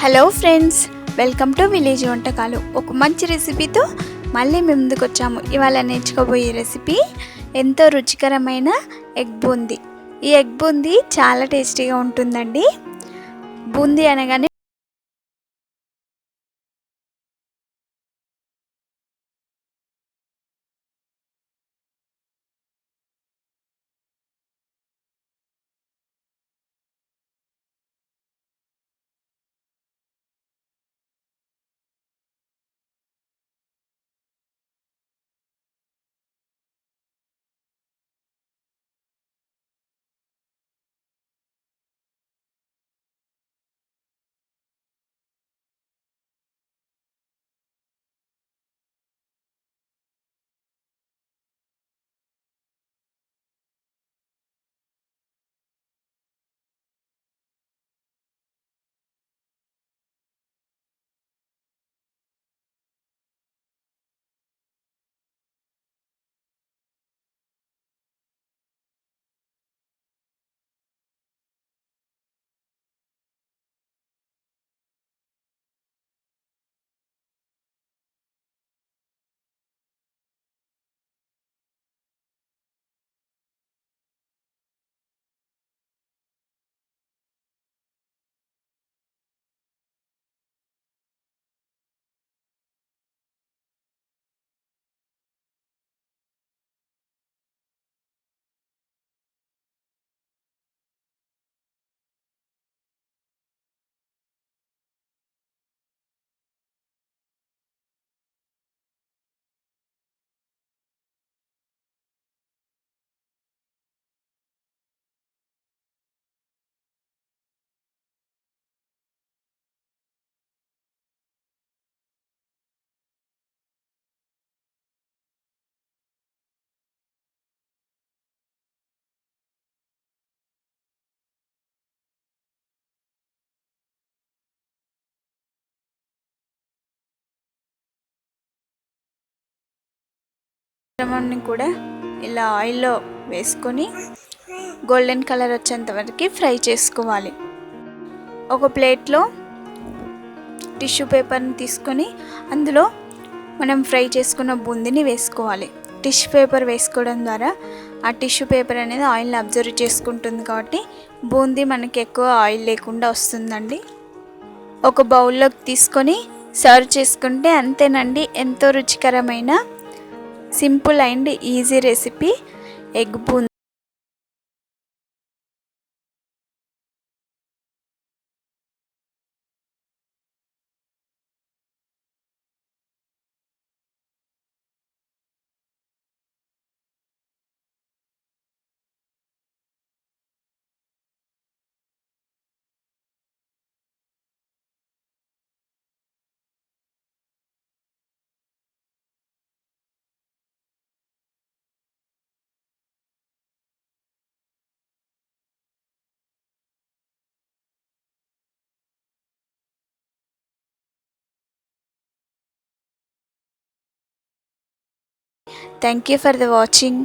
Hello friends welcome to village వంటకాలు. ఒక మంచి రెసిపీతో మళ్ళీ మేము ముందుకు వచ్చాము. ఇవాళ నేర్చుకోబోయే రెసిపీ ఎంతో రుచికరమైన ఎగ్ బూందీ. ఈ ఎగ్ బూందీ చాలా టేస్టీగా ఉంటుందండి. బూందీ అనగానే మిశ్రమాన్ని కూడా ఇలా ఆయిల్లో వేసుకొని గోల్డెన్ కలర్ వచ్చేంత వరకు ఫ్రై చేసుకోవాలి. ఒక ప్లేట్లో టిష్యూ పేపర్ని తీసుకొని అందులో మనం ఫ్రై చేసుకున్న బూందీని వేసుకోవాలి. టిష్యూ పేపర్ వేసుకోవడం ద్వారా ఆ టిష్యూ పేపర్ అనేది ఆయిల్ని అబ్జర్వ్ చేసుకుంటుంది కాబట్టి బూందీ మనకి ఎక్కువ ఆయిల్ లేకుండా వస్తుందండి. ఒక బౌల్లోకి తీసుకొని సర్వ్ చేసుకుంటే అంతేనండి ఎంతో రుచికరమైన simple and easy recipe egg boondi. Thank you for the watching